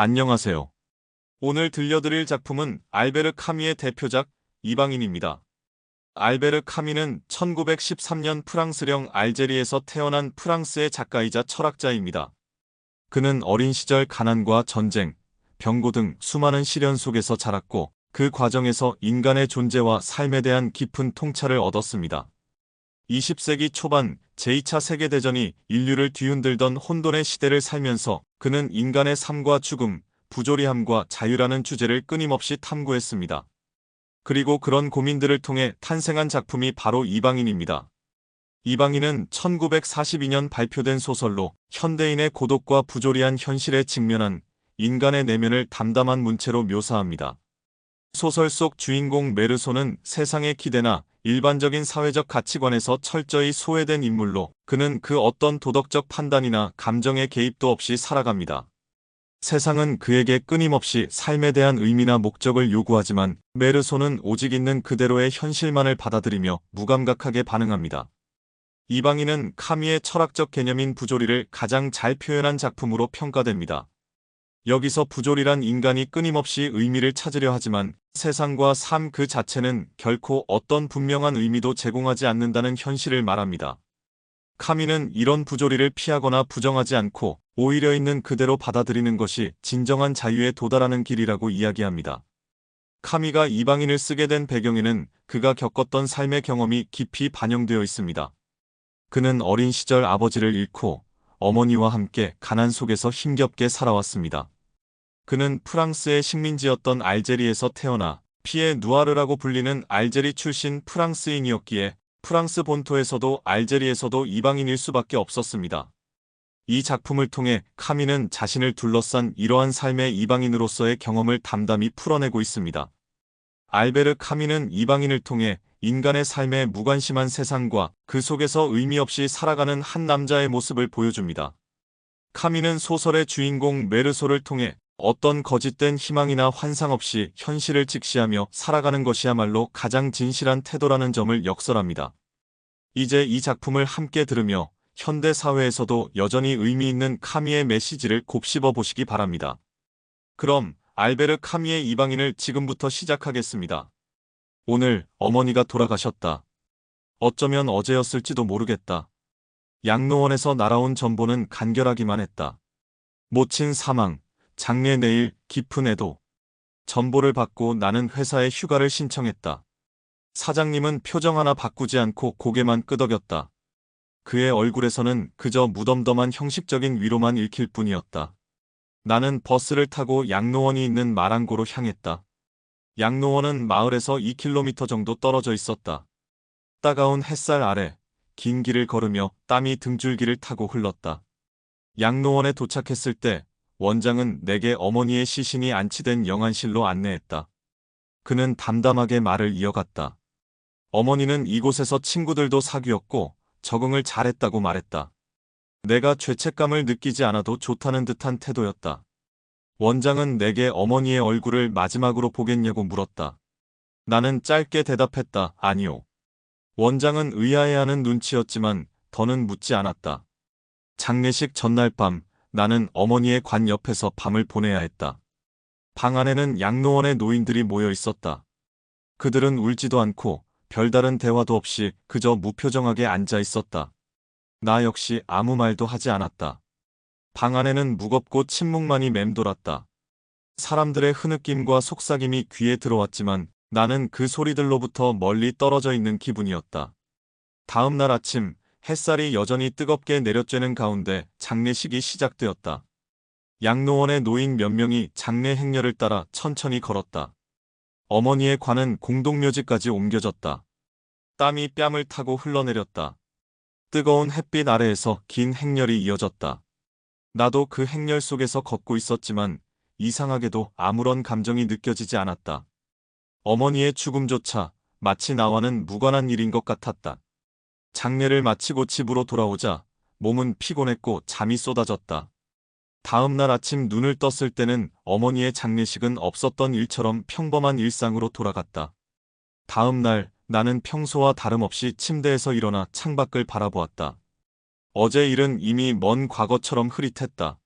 안녕하세요. 오늘 들려드릴 작품은 알베르 카미의 대표작 이방인입니다. 알베르 카미는 1913년 프랑스령 알제리에서 태어난 프랑스의 작가이자 철학자입니다. 그는 어린 시절 가난과 전쟁, 병고 등 수많은 시련 속에서 자랐고 그 과정에서 인간의 존재와 삶에 대한 깊은 통찰을 얻었습니다. 20세기 초반 제2차 세계대전이 인류를 뒤흔들던 혼돈의 시대를 살면서 그는 인간의 삶과 죽음, 부조리함과 자유라는 주제를 끊임없이 탐구했습니다. 그리고 그런 고민들을 통해 탄생한 작품이 바로 이방인입니다. 이방인은 1942년 발표된 소설로 현대인의 고독과 부조리한 현실에 직면한 인간의 내면을 담담한 문체로 묘사합니다. 소설 속 주인공 메르소는 세상의 기대나 일반적인 사회적 가치관에서 철저히 소외된 인물로 그는 그 어떤 도덕적 판단이나 감정의 개입도 없이 살아갑니다. 세상은 그에게 끊임없이 삶에 대한 의미나 목적을 요구하지만 메르소는 오직 있는 그대로의 현실만을 받아들이며 무감각하게 반응합니다. 이방인은 카미의 철학적 개념인 부조리를 가장 잘 표현한 작품으로 평가됩니다. 여기서 부조리란 인간이 끊임없이 의미를 찾으려 하지만 세상과 삶 그 자체는 결코 어떤 분명한 의미도 제공하지 않는다는 현실을 말합니다. 카미는 이런 부조리를 피하거나 부정하지 않고 오히려 있는 그대로 받아들이는 것이 진정한 자유에 도달하는 길이라고 이야기합니다. 카미가 이방인을 쓰게 된 배경에는 그가 겪었던 삶의 경험이 깊이 반영되어 있습니다. 그는 어린 시절 아버지를 잃고 어머니와 함께 가난 속에서 힘겹게 살아왔습니다. 그는 프랑스의 식민지였던 알제리에서 태어나 피에 누아르라고 불리는 알제리 출신 프랑스인이었기에 프랑스 본토에서도 알제리에서도 이방인일 수밖에 없었습니다. 이 작품을 통해 카미는 자신을 둘러싼 이러한 삶의 이방인으로서의 경험을 담담히 풀어내고 있습니다. 알베르 카미는 이방인을 통해 인간의 삶에 무관심한 세상과 그 속에서 의미 없이 살아가는 한 남자의 모습을 보여줍니다. 카미는 소설의 주인공 메르소를 통해 어떤 거짓된 희망이나 환상 없이 현실을 직시하며 살아가는 것이야말로 가장 진실한 태도라는 점을 역설합니다. 이제 이 작품을 함께 들으며 현대 사회에서도 여전히 의미 있는 카미의 메시지를 곱씹어 보시기 바랍니다. 그럼 알베르 카미의 이방인을 지금부터 시작하겠습니다. 오늘 어머니가 돌아가셨다. 어쩌면 어제였을지도 모르겠다. 양로원에서 날아온 전보는 간결하기만 했다. 모친 사망, 장례 내일 깊은 애도. 전보를 받고 나는 회사에 휴가를 신청했다. 사장님은 표정 하나 바꾸지 않고 고개만 끄덕였다. 그의 얼굴에서는 그저 무덤덤한 형식적인 위로만 읽힐 뿐이었다. 나는 버스를 타고 양로원이 있는 마랑고로 향했다. 양로원은 마을에서 2km 정도 떨어져 있었다. 따가운 햇살 아래 긴 길을 걸으며 땀이 등줄기를 타고 흘렀다. 양로원에 도착했을 때 원장은 내게 어머니의 시신이 안치된 영안실로 안내했다. 그는 담담하게 말을 이어갔다. 어머니는 이곳에서 친구들도 사귀었고 적응을 잘했다고 말했다. 내가 죄책감을 느끼지 않아도 좋다는 듯한 태도였다. 원장은 내게 어머니의 얼굴을 마지막으로 보겠냐고 물었다. 나는 짧게 대답했다. 아니요. 원장은 의아해하는 눈치였지만 더는 묻지 않았다. 장례식 전날 밤 나는 어머니의 관 옆에서 밤을 보내야 했다. 방 안에는 양로원의 노인들이 모여 있었다. 그들은 울지도 않고 별다른 대화도 없이 그저 무표정하게 앉아 있었다. 나 역시 아무 말도 하지 않았다. 방 안에는 무겁고 침묵만이 맴돌았다. 사람들의 흐느낌과 속삭임이 귀에 들어왔지만 나는 그 소리들로부터 멀리 떨어져 있는 기분이었다. 다음 날 아침 햇살이 여전히 뜨겁게 내려쬐는 가운데 장례식이 시작되었다. 양로원의 노인 몇 명이 장례 행렬을 따라 천천히 걸었다. 어머니의 관은 공동묘지까지 옮겨졌다. 땀이 뺨을 타고 흘러내렸다. 뜨거운 햇빛 아래에서 긴 행렬이 이어졌다. 나도 그 행렬 속에서 걷고 있었지만 이상하게도 아무런 감정이 느껴지지 않았다. 어머니의 죽음조차 마치 나와는 무관한 일인 것 같았다. 장례를 마치고 집으로 돌아오자 몸은 피곤했고 잠이 쏟아졌다. 다음 날 아침 눈을 떴을 때는 어머니의 장례식은 없었던 일처럼 평범한 일상으로 돌아갔다. 다음 날 나는 평소와 다름없이 침대에서 일어나 창밖을 바라보았다. 어제 일은 이미 먼 과거처럼 흐릿했다.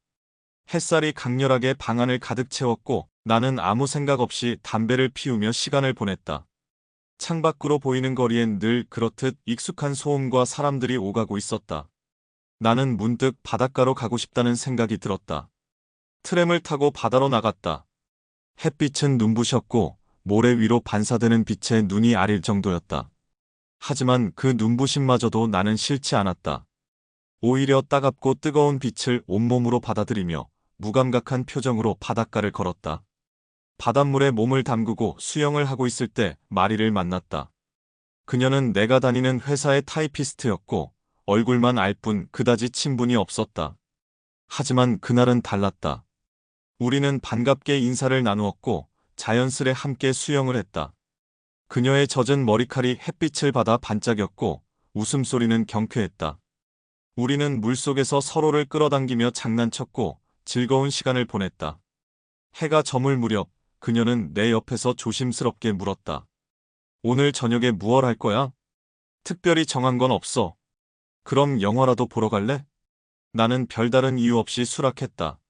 햇살이 강렬하게 방 안을 가득 채웠고 나는 아무 생각 없이 담배를 피우며 시간을 보냈다. 창밖으로 보이는 거리엔 늘 그렇듯 익숙한 소음과 사람들이 오가고 있었다. 나는 문득 바닷가로 가고 싶다는 생각이 들었다. 트램을 타고 바다로 나갔다. 햇빛은 눈부셨고 모래 위로 반사되는 빛에 눈이 아릴 정도였다. 하지만 그 눈부심마저도 나는 싫지 않았다. 오히려 따갑고 뜨거운 빛을 온몸으로 받아들이며 무감각한 표정으로 바닷가를 걸었다. 바닷물에 몸을 담그고 수영을 하고 있을 때 마리를 만났다. 그녀는 내가 다니는 회사의 타이피스트였고 얼굴만 알 뿐 그다지 친분이 없었다. 하지만 그날은 달랐다. 우리는 반갑게 인사를 나누었고 자연스레 함께 수영을 했다. 그녀의 젖은 머리칼이 햇빛을 받아 반짝였고 웃음소리는 경쾌했다. 우리는 물속에서 서로를 끌어당기며 장난쳤고 즐거운 시간을 보냈다. 해가 저물 무렵 그녀는 내 옆에서 조심스럽게 물었다. 오늘 저녁에 무얼 할 거야? 특별히 정한 건 없어. 그럼 영화라도 보러 갈래? 나는 별다른 이유 없이 수락했다.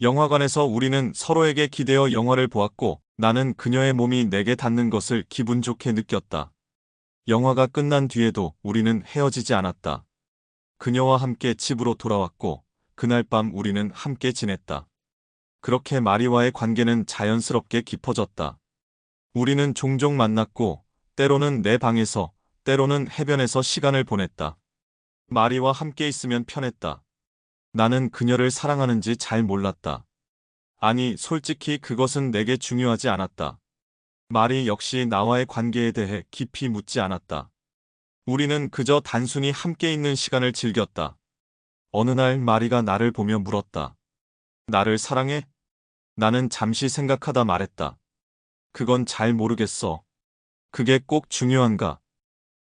영화관에서 우리는 서로에게 기대어 영화를 보았고 나는 그녀의 몸이 내게 닿는 것을 기분 좋게 느꼈다. 영화가 끝난 뒤에도 우리는 헤어지지 않았다. 그녀와 함께 집으로 돌아왔고 그날 밤 우리는 함께 지냈다. 그렇게 마리와의 관계는 자연스럽게 깊어졌다. 우리는 종종 만났고 때로는 내 방에서 때로는 해변에서 시간을 보냈다. 마리와 함께 있으면 편했다. 나는 그녀를 사랑하는지 잘 몰랐다. 아니, 솔직히 그것은 내게 중요하지 않았다. 마리 역시 나와의 관계에 대해 깊이 묻지 않았다. 우리는 그저 단순히 함께 있는 시간을 즐겼다. 어느 날 마리가 나를 보며 물었다. 나를 사랑해? 나는 잠시 생각하다 말했다. 그건 잘 모르겠어. 그게 꼭 중요한가?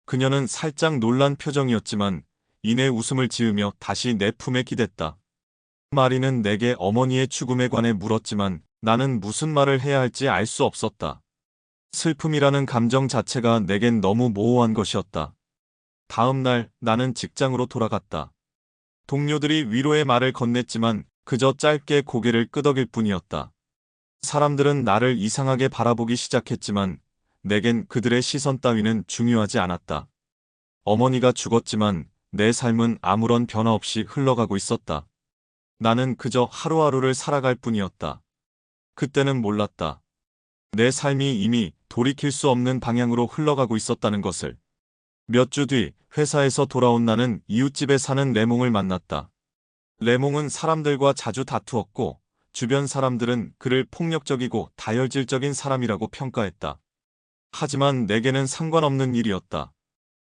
그녀는 살짝 놀란 표정이었지만 이내 웃음을 지으며 다시 내 품에 기댔다. 마리는 내게 어머니의 죽음에 관해 물었지만 나는 무슨 말을 해야 할지 알 수 없었다. 슬픔이라는 감정 자체가 내겐 너무 모호한 것이었다. 다음 날 나는 직장으로 돌아갔다. 동료들이 위로의 말을 건넸지만 그저 짧게 고개를 끄덕일 뿐이었다. 사람들은 나를 이상하게 바라보기 시작했지만 내겐 그들의 시선 따위는 중요하지 않았다. 어머니가 죽었지만 내 삶은 아무런 변화 없이 흘러가고 있었다. 나는 그저 하루하루를 살아갈 뿐이었다. 그때는 몰랐다. 내 삶이 이미 돌이킬 수 없는 방향으로 흘러가고 있었다는 것을. 몇 주 뒤 회사에서 돌아온 나는 이웃집에 사는 레몽을 만났다. 레몽은 사람들과 자주 다투었고 주변 사람들은 그를 폭력적이고 다혈질적인 사람이라고 평가했다. 하지만 내게는 상관없는 일이었다.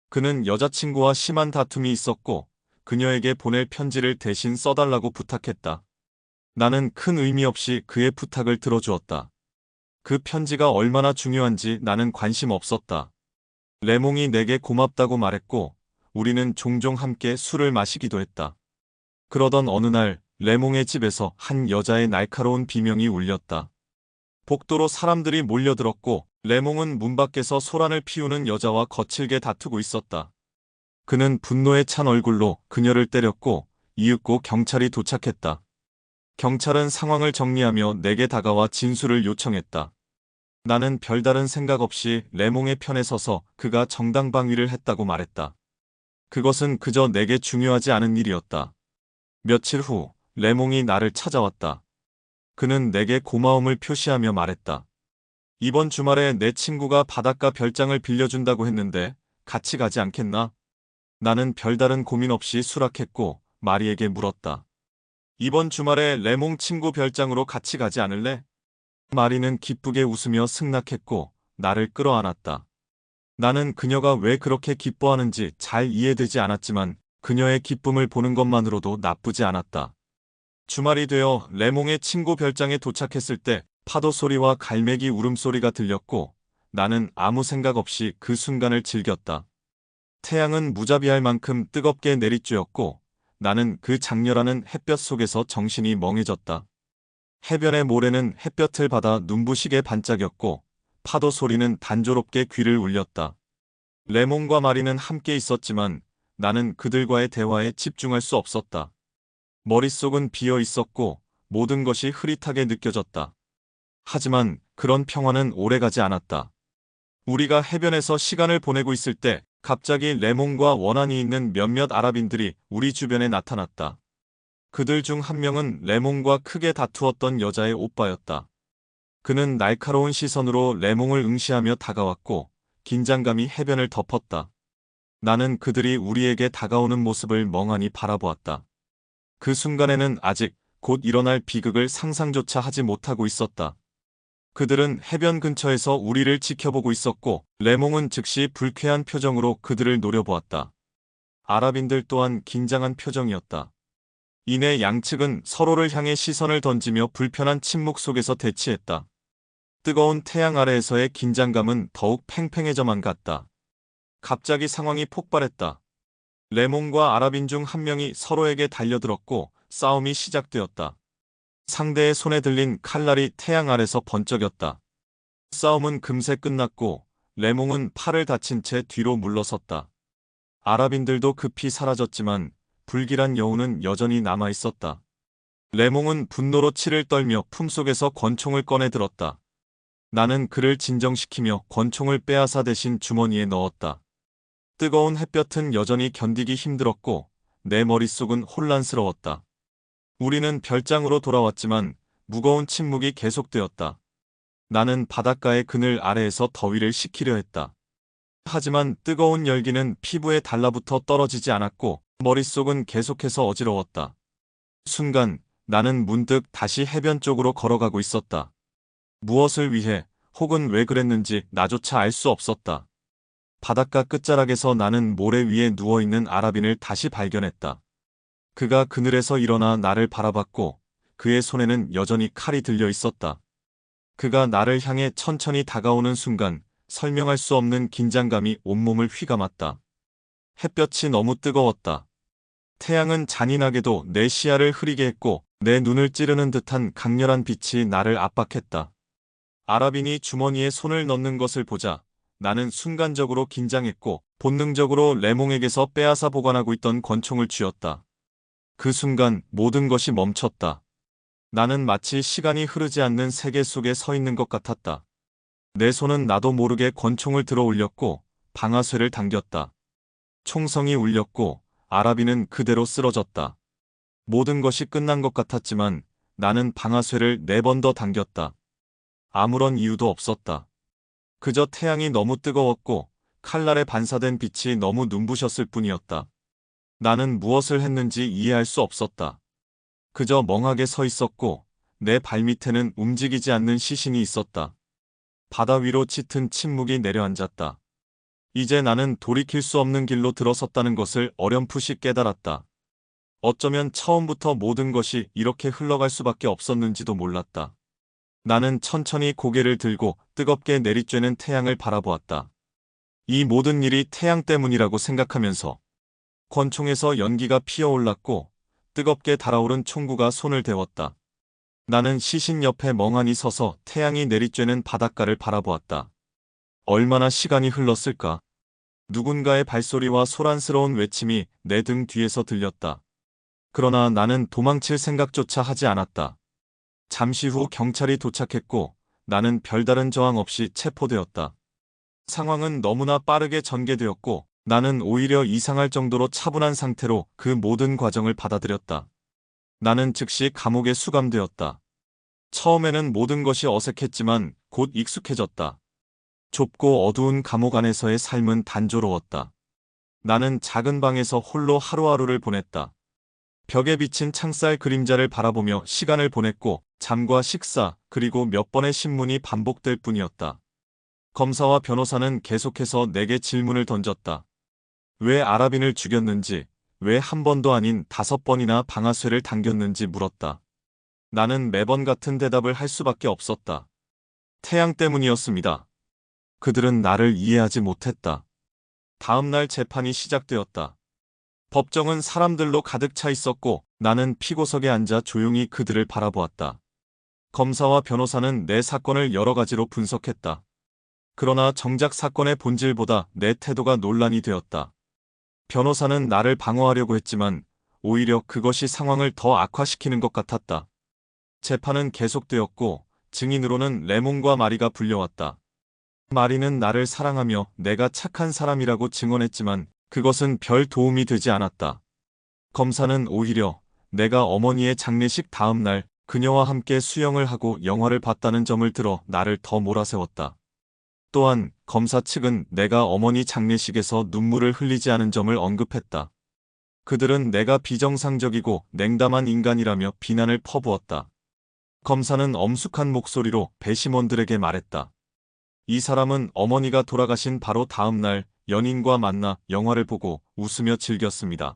그는 여자친구와 심한 다툼이 있었고 그녀에게 보낼 편지를 대신 써달라고 부탁했다. 나는 큰 의미 없이 그의 부탁을 들어주었다. 그 편지가 얼마나 중요한지 나는 관심 없었다. 레몽이 내게 고맙다고 말했고 우리는 종종 함께 술을 마시기도 했다. 그러던 어느 날 레몽의 집에서 한 여자의 날카로운 비명이 울렸다. 복도로 사람들이 몰려들었고 레몽은 문 밖에서 소란을 피우는 여자와 거칠게 다투고 있었다. 그는 분노에 찬 얼굴로 그녀를 때렸고 이윽고 경찰이 도착했다. 경찰은 상황을 정리하며 내게 다가와 진술을 요청했다. 나는 별다른 생각 없이 레몽의 편에 서서 그가 정당방위를 했다고 말했다. 그것은 그저 내게 중요하지 않은 일이었다. 며칠 후 레몽이 나를 찾아왔다. 그는 내게 고마움을 표시하며 말했다. 이번 주말에 내 친구가 바닷가 별장을 빌려준다고 했는데 같이 가지 않겠나? 나는 별다른 고민 없이 수락했고 마리에게 물었다. 이번 주말에 레몽 친구 별장으로 같이 가지 않을래? 마리는 기쁘게 웃으며 승낙했고 나를 끌어안았다. 나는 그녀가 왜 그렇게 기뻐하는지 잘 이해되지 않았지만 그녀의 기쁨을 보는 것만으로도 나쁘지 않았다. 주말이 되어 레몽의 친구 별장에 도착했을 때 파도 소리와 갈매기 울음소리가 들렸고 나는 아무 생각 없이 그 순간을 즐겼다. 태양은 무자비할 만큼 뜨겁게 내리쬐었고 나는 그 장렬하는 햇볕 속에서 정신이 멍해졌다. 해변의 모래는 햇볕을 받아 눈부시게 반짝였고 파도 소리는 단조롭게 귀를 울렸다. 레몬과 마리는 함께 있었지만 나는 그들과의 대화에 집중할 수 없었다. 머릿속은 비어 있었고 모든 것이 흐릿하게 느껴졌다. 하지만 그런 평화는 오래가지 않았다. 우리가 해변에서 시간을 보내고 있을 때 갑자기 레몬과 원한이 있는 몇몇 아랍인들이 우리 주변에 나타났다. 그들 중 한 명은 레몬과 크게 다투었던 여자의 오빠였다. 그는 날카로운 시선으로 레몽을 응시하며 다가왔고 긴장감이 해변을 덮었다. 나는 그들이 우리에게 다가오는 모습을 멍하니 바라보았다. 그 순간에는 아직 곧 일어날 비극을 상상조차 하지 못하고 있었다. 그들은 해변 근처에서 우리를 지켜보고 있었고 레몽은 즉시 불쾌한 표정으로 그들을 노려보았다. 아랍인들 또한 긴장한 표정이었다. 이내 양측은 서로를 향해 시선을 던지며 불편한 침묵 속에서 대치했다. 뜨거운 태양 아래에서의 긴장감은 더욱 팽팽해져만 갔다. 갑자기 상황이 폭발했다. 레몬과 아랍인 중 한 명이 서로에게 달려들었고 싸움이 시작되었다. 상대의 손에 들린 칼날이 태양 아래서 번쩍였다. 싸움은 금세 끝났고 레몽은 팔을 다친 채 뒤로 물러섰다. 아랍인들도 급히 사라졌지만 불길한 여우는 여전히 남아 있었다. 레몽은 분노로 치를 떨며 품속에서 권총을 꺼내 들었다. 나는 그를 진정시키며 권총을 빼앗아 대신 주머니에 넣었다. 뜨거운 햇볕은 여전히 견디기 힘들었고 내 머릿속은 혼란스러웠다. 우리는 별장으로 돌아왔지만 무거운 침묵이 계속되었다. 나는 바닷가의 그늘 아래에서 더위를 식히려 했다. 하지만 뜨거운 열기는 피부에 달라붙어 떨어지지 않았고 머릿속은 계속해서 어지러웠다. 순간 나는 문득 다시 해변 쪽으로 걸어가고 있었다. 무엇을 위해 혹은 왜 그랬는지 나조차 알 수 없었다. 바닷가 끝자락에서 나는 모래 위에 누워있는 아랍인을 다시 발견했다. 그가 그늘에서 일어나 나를 바라봤고 그의 손에는 여전히 칼이 들려 있었다. 그가 나를 향해 천천히 다가오는 순간 설명할 수 없는 긴장감이 온몸을 휘감았다. 햇볕이 너무 뜨거웠다. 태양은 잔인하게도 내 시야를 흐리게 했고 내 눈을 찌르는 듯한 강렬한 빛이 나를 압박했다. 아랍인이 주머니에 손을 넣는 것을 보자 나는 순간적으로 긴장했고 본능적으로 레몽에게서 빼앗아 보관하고 있던 권총을 쥐었다. 그 순간 모든 것이 멈췄다. 나는 마치 시간이 흐르지 않는 세계 속에 서 있는 것 같았다. 내 손은 나도 모르게 권총을 들어 올렸고 방아쇠를 당겼다. 총성이 울렸고 아랍인은 그대로 쓰러졌다. 모든 것이 끝난 것 같았지만 나는 방아쇠를 네 번 더 당겼다. 아무런 이유도 없었다. 그저 태양이 너무 뜨거웠고 칼날에 반사된 빛이 너무 눈부셨을 뿐이었다. 나는 무엇을 했는지 이해할 수 없었다. 그저 멍하게 서 있었고 내 발밑에는 움직이지 않는 시신이 있었다. 바다 위로 짙은 침묵이 내려앉았다. 이제 나는 돌이킬 수 없는 길로 들어섰다는 것을 어렴풋이 깨달았다. 어쩌면 처음부터 모든 것이 이렇게 흘러갈 수밖에 없었는지도 몰랐다. 나는 천천히 고개를 들고 뜨겁게 내리쬐는 태양을 바라보았다. 이 모든 일이 태양 때문이라고 생각하면서 권총에서 연기가 피어올랐고 뜨겁게 달아오른 총구가 손을 데웠다. 나는 시신 옆에 멍하니 서서 태양이 내리쬐는 바닷가를 바라보았다. 얼마나 시간이 흘렀을까? 누군가의 발소리와 소란스러운 외침이 내 등 뒤에서 들렸다. 그러나 나는 도망칠 생각조차 하지 않았다. 잠시 후 경찰이 도착했고 나는 별다른 저항 없이 체포되었다. 상황은 너무나 빠르게 전개되었고 나는 오히려 이상할 정도로 차분한 상태로 그 모든 과정을 받아들였다. 나는 즉시 감옥에 수감되었다. 처음에는 모든 것이 어색했지만 곧 익숙해졌다. 좁고 어두운 감옥 안에서의 삶은 단조로웠다. 나는 작은 방에서 홀로 하루하루를 보냈다. 벽에 비친 창살 그림자를 바라보며 시간을 보냈고 잠과 식사 그리고 몇 번의 신문이 반복될 뿐이었다. 검사와 변호사는 계속해서 내게 질문을 던졌다. 왜 아랍인을 죽였는지, 왜 한 번도 아닌 다섯 번이나 방아쇠를 당겼는지 물었다. 나는 매번 같은 대답을 할 수밖에 없었다. 태양 때문이었습니다. 그들은 나를 이해하지 못했다. 다음 날 재판이 시작되었다. 법정은 사람들로 가득 차 있었고 나는 피고석에 앉아 조용히 그들을 바라보았다. 검사와 변호사는 내 사건을 여러 가지로 분석했다. 그러나 정작 사건의 본질보다 내 태도가 논란이 되었다. 변호사는 나를 방어하려고 했지만 오히려 그것이 상황을 더 악화시키는 것 같았다. 재판은 계속되었고 증인으로는 레몬과 마리가 불려왔다. 마리는 나를 사랑하며 내가 착한 사람이라고 증언했지만 그것은 별 도움이 되지 않았다. 검사는 오히려 내가 어머니의 장례식 다음 날 그녀와 함께 수영을 하고 영화를 봤다는 점을 들어 나를 더 몰아세웠다. 또한 검사 측은 내가 어머니 장례식에서 눈물을 흘리지 않은 점을 언급했다. 그들은 내가 비정상적이고 냉담한 인간이라며 비난을 퍼부었다. 검사는 엄숙한 목소리로 배심원들에게 말했다. 이 사람은 어머니가 돌아가신 바로 다음 날 연인과 만나 영화를 보고 웃으며 즐겼습니다.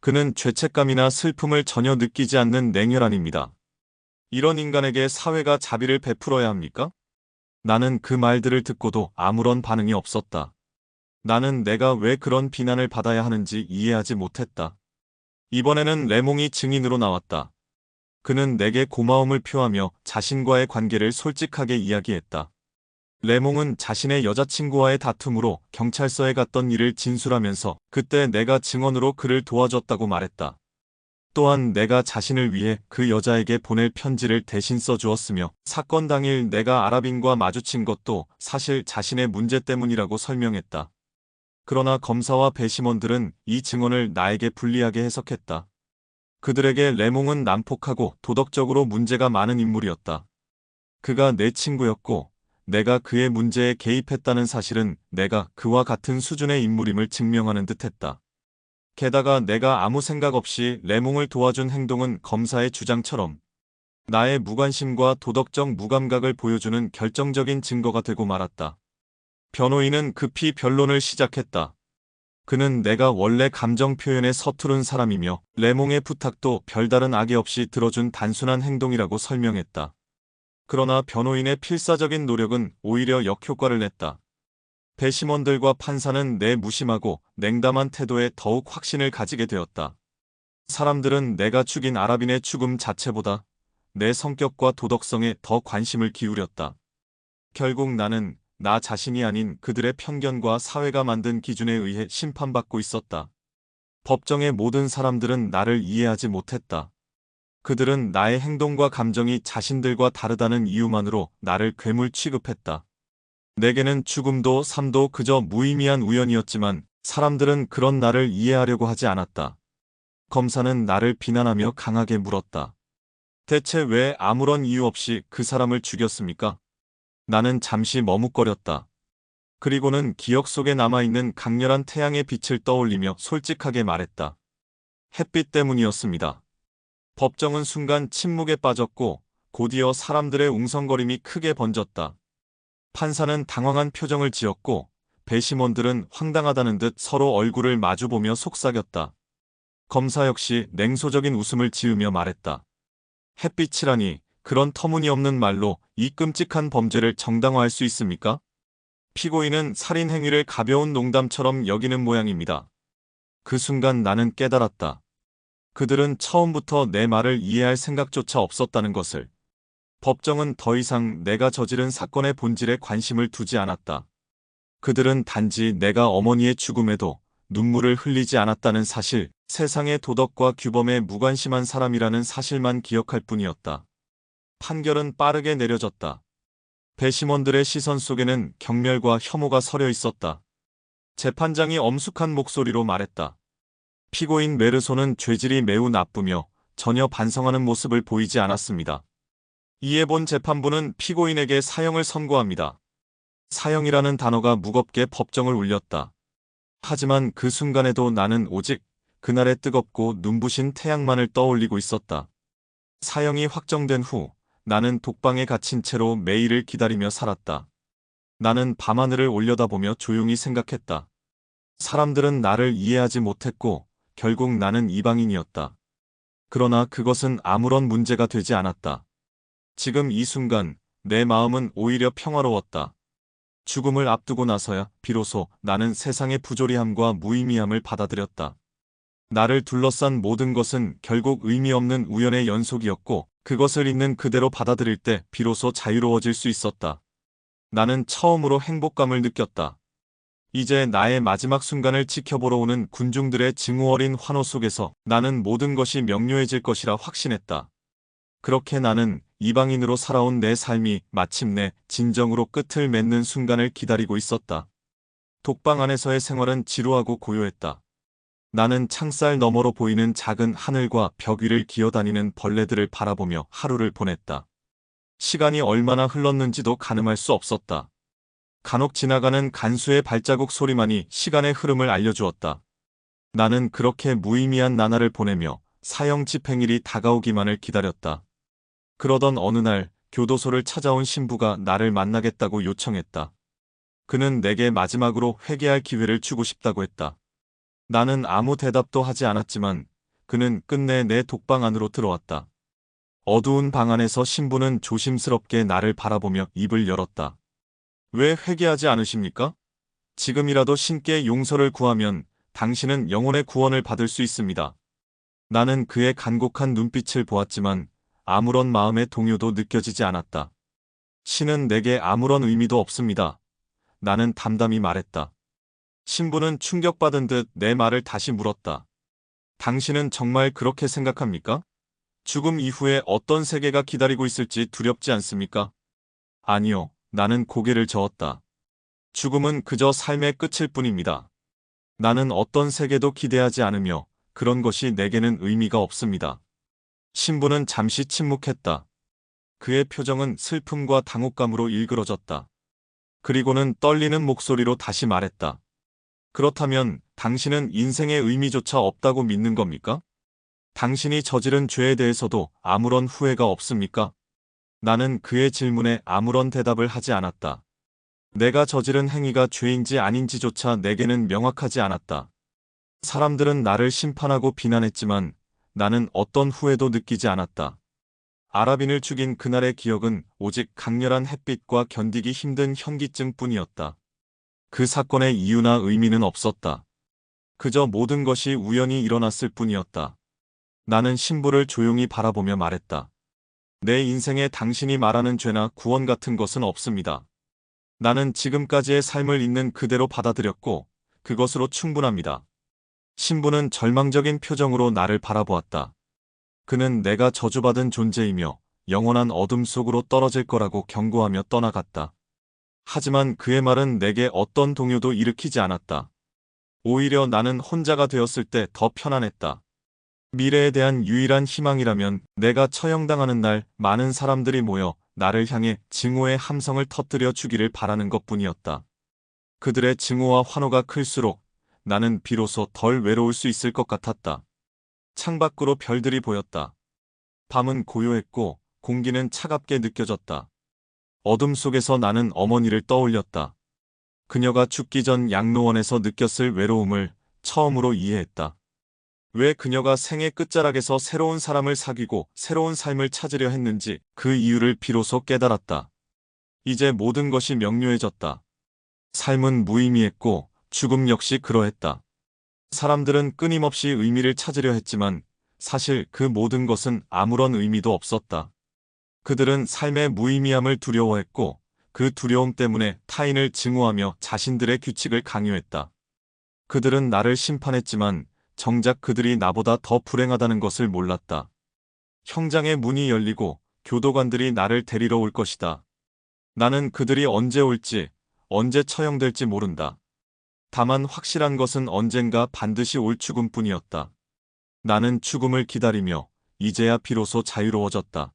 그는 죄책감이나 슬픔을 전혀 느끼지 않는 냉혈한입니다. 이런 인간에게 사회가 자비를 베풀어야 합니까? 나는 그 말들을 듣고도 아무런 반응이 없었다. 나는 내가 왜 그런 비난을 받아야 하는지 이해하지 못했다. 이번에는 레몽이 증인으로 나왔다. 그는 내게 고마움을 표하며 자신과의 관계를 솔직하게 이야기했다. 레몽은 자신의 여자친구와의 다툼으로 경찰서에 갔던 일을 진술하면서 그때 내가 증언으로 그를 도와줬다고 말했다. 또한 내가 자신을 위해 그 여자에게 보낼 편지를 대신 써주었으며 사건 당일 내가 아랍인과 마주친 것도 사실 자신의 문제 때문이라고 설명했다. 그러나 검사와 배심원들은 이 증언을 나에게 불리하게 해석했다. 그들에게 레몽은 난폭하고 도덕적으로 문제가 많은 인물이었다. 그가 내 친구였고 내가 그의 문제에 개입했다는 사실은 내가 그와 같은 수준의 인물임을 증명하는 듯했다. 게다가 내가 아무 생각 없이 레몽을 도와준 행동은 검사의 주장처럼 나의 무관심과 도덕적 무감각을 보여주는 결정적인 증거가 되고 말았다. 변호인은 급히 변론을 시작했다. 그는 내가 원래 감정 표현에 서투른 사람이며 레몽의 부탁도 별다른 악의 없이 들어준 단순한 행동이라고 설명했다. 그러나 변호인의 필사적인 노력은 오히려 역효과를 냈다. 배심원들과 판사는 내 무심하고 냉담한 태도에 더욱 확신을 가지게 되었다. 사람들은 내가 죽인 아랍인의 죽음 자체보다 내 성격과 도덕성에 더 관심을 기울였다. 결국 나는 나 자신이 아닌 그들의 편견과 사회가 만든 기준에 의해 심판받고 있었다. 법정의 모든 사람들은 나를 이해하지 못했다. 그들은 나의 행동과 감정이 자신들과 다르다는 이유만으로 나를 괴물 취급했다. 내게는 죽음도 삶도 그저 무의미한 우연이었지만 사람들은 그런 나를 이해하려고 하지 않았다. 검사는 나를 비난하며 강하게 물었다. 대체 왜 아무런 이유 없이 그 사람을 죽였습니까? 나는 잠시 머뭇거렸다. 그리고는 기억 속에 남아있는 강렬한 태양의 빛을 떠올리며 솔직하게 말했다. 햇빛 때문이었습니다. 법정은 순간 침묵에 빠졌고 곧이어 사람들의 웅성거림이 크게 번졌다. 판사는 당황한 표정을 지었고 배심원들은 황당하다는 듯 서로 얼굴을 마주보며 속삭였다. 검사 역시 냉소적인 웃음을 지으며 말했다. 햇빛이라니 그런 터무니없는 말로 이 끔찍한 범죄를 정당화할 수 있습니까? 피고인은 살인 행위를 가벼운 농담처럼 여기는 모양입니다. 그 순간 나는 깨달았다. 그들은 처음부터 내 말을 이해할 생각조차 없었다는 것을. 법정은 더 이상 내가 저지른 사건의 본질에 관심을 두지 않았다. 그들은 단지 내가 어머니의 죽음에도 눈물을 흘리지 않았다는 사실, 세상의 도덕과 규범에 무관심한 사람이라는 사실만 기억할 뿐이었다. 판결은 빠르게 내려졌다. 배심원들의 시선 속에는 경멸과 혐오가 서려 있었다. 재판장이 엄숙한 목소리로 말했다. 피고인 메르소는 죄질이 매우 나쁘며 전혀 반성하는 모습을 보이지 않았습니다. 이에 본 재판부는 피고인에게 사형을 선고합니다. 사형이라는 단어가 무겁게 법정을 울렸다. 하지만 그 순간에도 나는 오직 그날의 뜨겁고 눈부신 태양만을 떠올리고 있었다. 사형이 확정된 후 나는 독방에 갇힌 채로 매일을 기다리며 살았다. 나는 밤하늘을 올려다보며 조용히 생각했다. 사람들은 나를 이해하지 못했고 결국 나는 이방인이었다. 그러나 그것은 아무런 문제가 되지 않았다. 지금 이 순간 내 마음은 오히려 평화로웠다. 죽음을 앞두고 나서야 비로소 나는 세상의 부조리함과 무의미함을 받아들였다. 나를 둘러싼 모든 것은 결국 의미 없는 우연의 연속이었고 그것을 있는 그대로 받아들일 때 비로소 자유로워질 수 있었다. 나는 처음으로 행복감을 느꼈다. 이제 나의 마지막 순간을 지켜보러 오는 군중들의 증오 어린 환호 속에서 나는 모든 것이 명료해질 것이라 확신했다. 그렇게 나는 이방인으로 살아온 내 삶이 마침내 진정으로 끝을 맺는 순간을 기다리고 있었다. 독방 안에서의 생활은 지루하고 고요했다. 나는 창살 너머로 보이는 작은 하늘과 벽 위를 기어다니는 벌레들을 바라보며 하루를 보냈다. 시간이 얼마나 흘렀는지도 가늠할 수 없었다. 간혹 지나가는 간수의 발자국 소리만이 시간의 흐름을 알려주었다. 나는 그렇게 무의미한 나날을 보내며 사형 집행일이 다가오기만을 기다렸다. 그러던 어느 날 교도소를 찾아온 신부가 나를 만나겠다고 요청했다. 그는 내게 마지막으로 회개할 기회를 주고 싶다고 했다. 나는 아무 대답도 하지 않았지만 그는 끝내 내 독방 안으로 들어왔다. 어두운 방 안에서 신부는 조심스럽게 나를 바라보며 입을 열었다. 왜 회개하지 않으십니까? 지금이라도 신께 용서를 구하면 당신은 영혼의 구원을 받을 수 있습니다. 나는 그의 간곡한 눈빛을 보았지만 아무런 마음의 동요도 느껴지지 않았다. 신은 내게 아무런 의미도 없습니다. 나는 담담히 말했다. 신부는 충격받은 듯 내 말을 다시 물었다. 당신은 정말 그렇게 생각합니까? 죽음 이후에 어떤 세계가 기다리고 있을지 두렵지 않습니까? 아니요, 나는 고개를 저었다. 죽음은 그저 삶의 끝일 뿐입니다. 나는 어떤 세계도 기대하지 않으며 그런 것이 내게는 의미가 없습니다. 신부는 잠시 침묵했다. 그의 표정은 슬픔과 당혹감으로 일그러졌다. 그리고는 떨리는 목소리로 다시 말했다. 그렇다면 당신은 인생의 의미조차 없다고 믿는 겁니까? 당신이 저지른 죄에 대해서도 아무런 후회가 없습니까? 나는 그의 질문에 아무런 대답을 하지 않았다. 내가 저지른 행위가 죄인지 아닌지조차 내게는 명확하지 않았다. 사람들은 나를 심판하고 비난했지만 나는 어떤 후회도 느끼지 않았다. 아랍인을 죽인 그날의 기억은 오직 강렬한 햇빛과 견디기 힘든 현기증 뿐이었다. 그 사건의 이유나 의미는 없었다. 그저 모든 것이 우연히 일어났을 뿐이었다. 나는 신부를 조용히 바라보며 말했다. 내 인생에 당신이 말하는 죄나 구원 같은 것은 없습니다. 나는 지금까지의 삶을 있는 그대로 받아들였고 그것으로 충분합니다. 신부는 절망적인 표정으로 나를 바라보았다. 그는 내가 저주받은 존재이며 영원한 어둠 속으로 떨어질 거라고 경고하며 떠나갔다. 하지만 그의 말은 내게 어떤 동요도 일으키지 않았다. 오히려 나는 혼자가 되었을 때 더 편안했다. 미래에 대한 유일한 희망이라면 내가 처형당하는 날 많은 사람들이 모여 나를 향해 증오의 함성을 터뜨려 주기를 바라는 것 뿐이었다. 그들의 증오와 환호가 클수록 나는 비로소 덜 외로울 수 있을 것 같았다. 창밖으로 별들이 보였다. 밤은 고요했고 공기는 차갑게 느껴졌다. 어둠 속에서 나는 어머니를 떠올렸다. 그녀가 죽기 전 양로원에서 느꼈을 외로움을 처음으로 이해했다. 왜 그녀가 생의 끝자락에서 새로운 사람을 사귀고 새로운 삶을 찾으려 했는지 그 이유를 비로소 깨달았다. 이제 모든 것이 명료해졌다. 삶은 무의미했고 죽음 역시 그러했다. 사람들은 끊임없이 의미를 찾으려 했지만 사실 그 모든 것은 아무런 의미도 없었다. 그들은 삶의 무의미함을 두려워했고 그 두려움 때문에 타인을 증오하며 자신들의 규칙을 강요했다. 그들은 나를 심판했지만 정작 그들이 나보다 더 불행하다는 것을 몰랐다. 형장의 문이 열리고 교도관들이 나를 데리러 올 것이다. 나는 그들이 언제 올지, 언제 처형될지 모른다. 다만 확실한 것은 언젠가 반드시 올 죽음뿐이었다. 나는 죽음을 기다리며 이제야 비로소 자유로워졌다.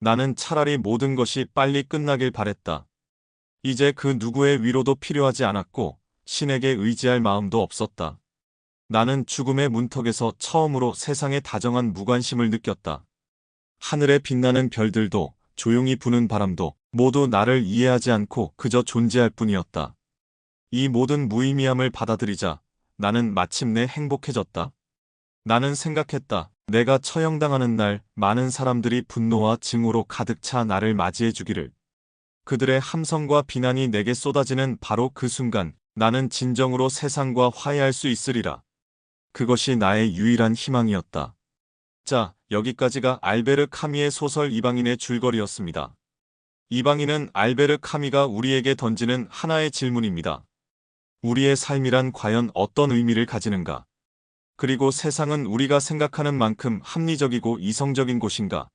나는 차라리 모든 것이 빨리 끝나길 바랬다. 이제 그 누구의 위로도 필요하지 않았고 신에게 의지할 마음도 없었다. 나는 죽음의 문턱에서 처음으로 세상에 다정한 무관심을 느꼈다. 하늘에 빛나는 별들도 조용히 부는 바람도 모두 나를 이해하지 않고 그저 존재할 뿐이었다. 이 모든 무의미함을 받아들이자 나는 마침내 행복해졌다. 나는 생각했다. 내가 처형당하는 날 많은 사람들이 분노와 증오로 가득 차 나를 맞이해 주기를. 그들의 함성과 비난이 내게 쏟아지는 바로 그 순간 나는 진정으로 세상과 화해할 수 있으리라. 그것이 나의 유일한 희망이었다. 자, 여기까지가 알베르 카미의 소설 이방인의 줄거리였습니다. 이방인은 알베르 카미가 우리에게 던지는 하나의 질문입니다. 우리의 삶이란 과연 어떤 의미를 가지는가? 그리고 세상은 우리가 생각하는 만큼 합리적이고 이성적인 곳인가?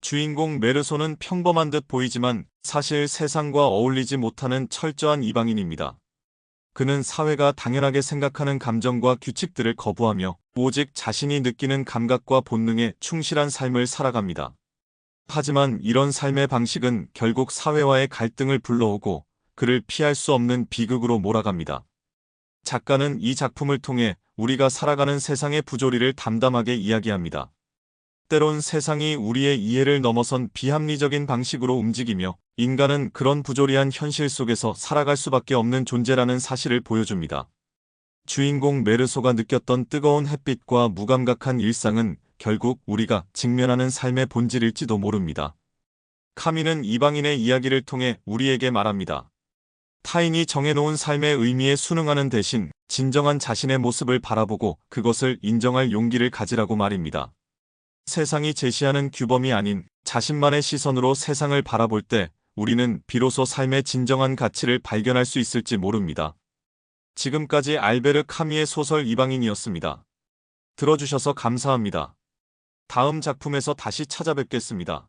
주인공 메르소는 평범한 듯 보이지만 사실 세상과 어울리지 못하는 철저한 이방인입니다. 그는 사회가 당연하게 생각하는 감정과 규칙들을 거부하며 오직 자신이 느끼는 감각과 본능에 충실한 삶을 살아갑니다. 하지만 이런 삶의 방식은 결국 사회와의 갈등을 불러오고 그를 피할 수 없는 비극으로 몰아갑니다. 작가는 이 작품을 통해 우리가 살아가는 세상의 부조리를 담담하게 이야기합니다. 때론 세상이 우리의 이해를 넘어선 비합리적인 방식으로 움직이며 인간은 그런 부조리한 현실 속에서 살아갈 수밖에 없는 존재라는 사실을 보여줍니다. 주인공 메르소가 느꼈던 뜨거운 햇빛과 무감각한 일상은 결국 우리가 직면하는 삶의 본질일지도 모릅니다. 카미는 이방인의 이야기를 통해 우리에게 말합니다. 타인이 정해놓은 삶의 의미에 순응하는 대신 진정한 자신의 모습을 바라보고 그것을 인정할 용기를 가지라고 말입니다. 세상이 제시하는 규범이 아닌 자신만의 시선으로 세상을 바라볼 때 우리는 비로소 삶의 진정한 가치를 발견할 수 있을지 모릅니다. 지금까지 알베르 카미의 소설 이방인이었습니다. 들어주셔서 감사합니다. 다음 작품에서 다시 찾아뵙겠습니다.